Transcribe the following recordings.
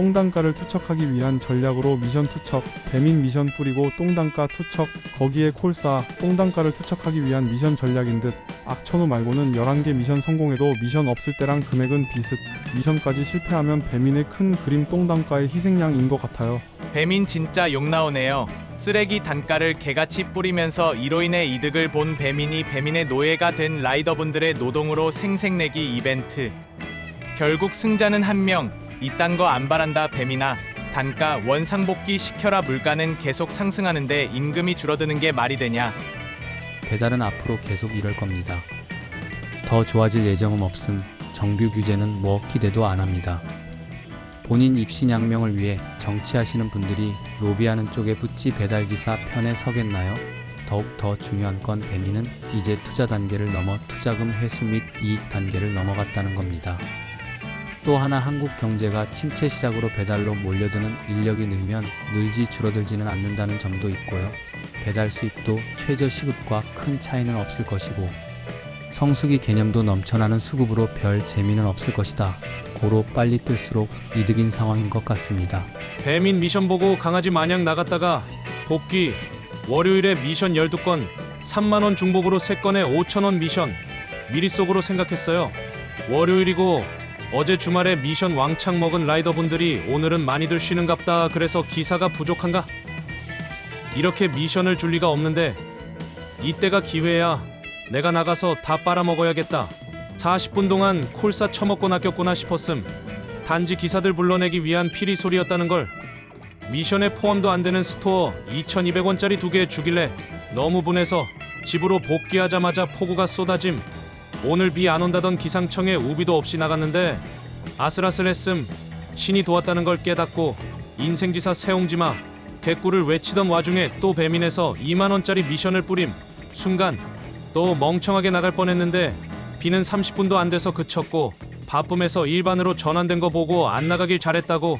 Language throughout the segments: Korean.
똥단가를 투척하기 위한 전략으로 미션 투척, 배민 미션 뿌리고 똥단가 투척, 거기에 콜싸, 똥단가를 투척하기 위한 미션 전략인 듯 악천후 말고는 11개 미션 성공해도 미션 없을 때랑 금액은 비슷, 미션까지 실패하면 배민의 큰 그림 똥단가의 희생양인 것 같아요. 배민 진짜 욕 나오네요. 쓰레기 단가를 개같이 뿌리면서 이로 인해 이득을 본 배민이 배민의 노예가 된 라이더분들의 노동으로 생색내기 이벤트. 결국 승자는 한 명. 이딴 거 안 바란다 배민아. 단가 원상복귀 시켜라 물가는 계속 상승하는데 임금이 줄어드는 게 말이 되냐. 배달은 앞으로 계속 이럴 겁니다. 더 좋아질 예정은 없음 정규 규제는 뭐 기대도 안 합니다. 본인 입신 양명을 위해 정치하시는 분들이 로비하는 쪽에 붙지 배달기사 편에 서겠나요? 더욱 더 중요한 건 배민은 이제 투자 단계를 넘어 투자금 회수 및 이익 단계를 넘어갔다는 겁니다. 또 하나 한국 경제가 침체 시작으로 배달로 몰려드는 인력이 늘면 늘지 줄어들지는 않는다는 점도 있고요. 배달 수입도 최저 시급과 큰 차이는 없을 것이고 성수기 개념도 넘쳐나는 수급으로 별 재미는 없을 것이다. 고로 빨리 뜰수록 이득인 상황인 것 같습니다. 배민 미션 보고 강아지 마냥 나갔다가 복귀 월요일에 미션 12건 3만원 중복으로 3건에 5천원 미션 미리 속으로 생각했어요 월요일이고 어제 주말에 미션 왕창 먹은 라이더분들이 오늘은 많이들 쉬는갑다. 그래서 기사가 부족한가? 이렇게 미션을 줄 리가 없는데 이때가 기회야. 내가 나가서 다 빨아먹어야겠다. 40분 동안 콜사 처먹고 낚였구나 싶었음. 단지 기사들 불러내기 위한 피리 소리였다는 걸. 미션에 포함도 안 되는 스토어 2,200원짜리 두 개 주길래 너무 분해서 집으로 복귀하자마자 폭우가 쏟아짐. 오늘 비 안 온다던 기상청에 우비도 없이 나갔는데 아슬아슬했음. 신이 도왔다는 걸 깨닫고 인생지사 세옹지마 개꿀을 외치던 와중에 또 배민에서 2만 원짜리 미션을 뿌림. 순간 또 멍청하게 나갈 뻔했는데 비는 30분도 안 돼서 그쳤고 바쁨에서 일반으로 전환된 거 보고 안 나가길 잘했다고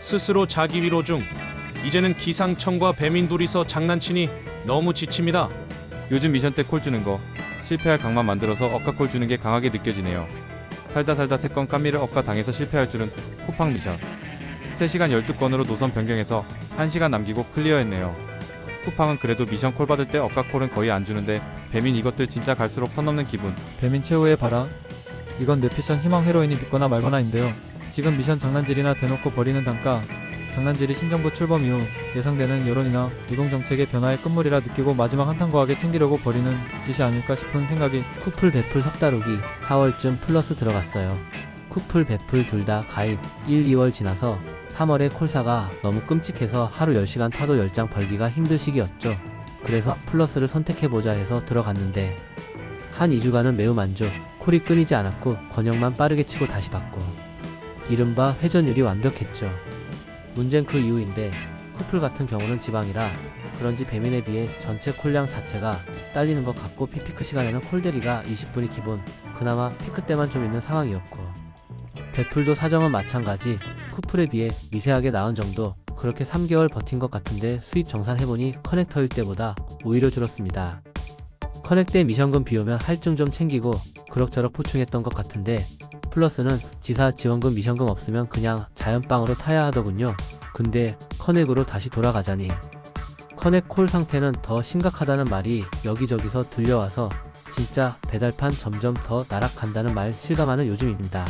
스스로 자기 위로 중 이제는 기상청과 배민 둘이서 장난치니 너무 지칩니다. 요즘 미션 때 콜 주는 거 실패할 각만 만들어서 억까 콜 주는 게 강하게 느껴지네요. 살다 살다 세건 깜미를 억까 당해서 실패할 줄은 쿠팡 미션. 3시간 12건으로 노선 변경해서 1시간 남기고 클리어했네요. 쿠팡은 그래도 미션 콜 받을 때 억까 콜은 거의 안 주는데 배민 이것들 진짜 갈수록 선 넘는 기분. 배민 최후의 바람 이건 뇌피션 희망 회로인이 믿거나 말거나인데요 지금 미션 장난질이나 대놓고 버리는 단가 장난질이 신정부 출범 이후 예상되는 여론이나 노동정책의 변화의 끝물이라 느끼고 마지막 한탕 과하게 챙기려고 버리는 짓이 아닐까 싶은 생각이 쿠플 베풀 석다루기 4월쯤 플러스 들어갔어요. 쿠플 베풀 둘 다 가입 1, 2월 지나서 3월에 콜사가 너무 끔찍해서 하루 10시간 타도 10장 벌기가 힘들 시기였죠. 그래서 플러스를 선택해보자 해서 들어갔는데 한 2주간은 매우 만족, 콜이 끊이지 않았고 권역만 빠르게 치고 다시 받고 이른바 회전율이 완벽했죠. 문제는 그 이유인데 쿠플 같은 경우는 지방이라 그런지 배민에 비해 전체 콜량 자체가 딸리는 것 같고 피피크 시간에는 콜대리가 20분이 기본. 그나마 피크 때만 좀 있는 상황이었고. 베풀도 사정은 마찬가지. 쿠플에 비해 미세하게 나은 정도 그렇게 3개월 버틴 것 같은데 수입 정산해보니 커넥터일 때보다 오히려 줄었습니다. 커넥 때 미션금 비오면 할증 좀 챙기고 그럭저럭 포충했던 것 같은데 플러스는 지사 지원금 미션금 없으면 그냥 자연빵으로 타야 하더군요 근데 커넥으로 다시 돌아가자니 커넥 콜 상태는 더 심각하다는 말이 여기저기서 들려와서 진짜 배달판 점점 더 나락간다는 말 실감하는 요즘입니다.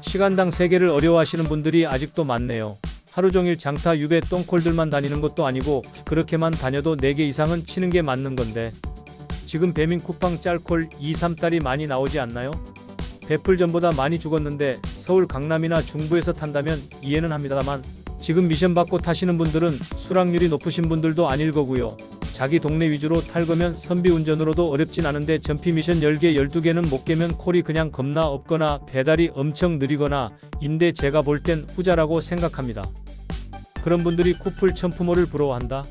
시간당 3개를 어려워하시는 분들이 아직도 많네요. 하루 종일 장타 유배 똥콜들만 다니는 것도 아니고 그렇게만 다녀도 4개 이상은 치는 게 맞는 건데 지금 배민 쿠팡 짤콜 2, 3달이 많이 나오지 않나요? 배풀 전보다 많이 죽었는데 서울 강남이나 중부에서 탄다면 이해는 합니다만 지금 미션 받고 타시는 분들은 수락률이 높으신 분들도 아닐 거고요. 자기 동네 위주로 탈 거면 선비 운전으로도 어렵진 않은데 전피 미션 10개 12개는 못 깨면 콜이 그냥 겁나 없거나 배달이 엄청 느리거나 인데 제가 볼 땐 후자라고 생각합니다. 그런 분들이 쿠플 천프모를 부러워한다?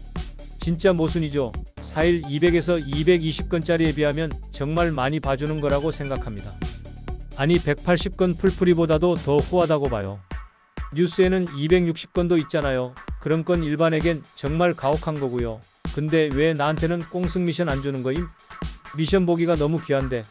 진짜 모순이죠. 4일 200에서 220건짜리에 비하면 정말 많이 봐주는 거라고 생각합니다. 아니 180건 풀풀이보다도 더 후하다고 봐요. 뉴스에는 260건도 있잖아요. 그런 건 일반에겐 정말 가혹한 거고요. 근데 왜 나한테는 꽁승 미션 안 주는 거임? 미션 보기가 너무 귀한데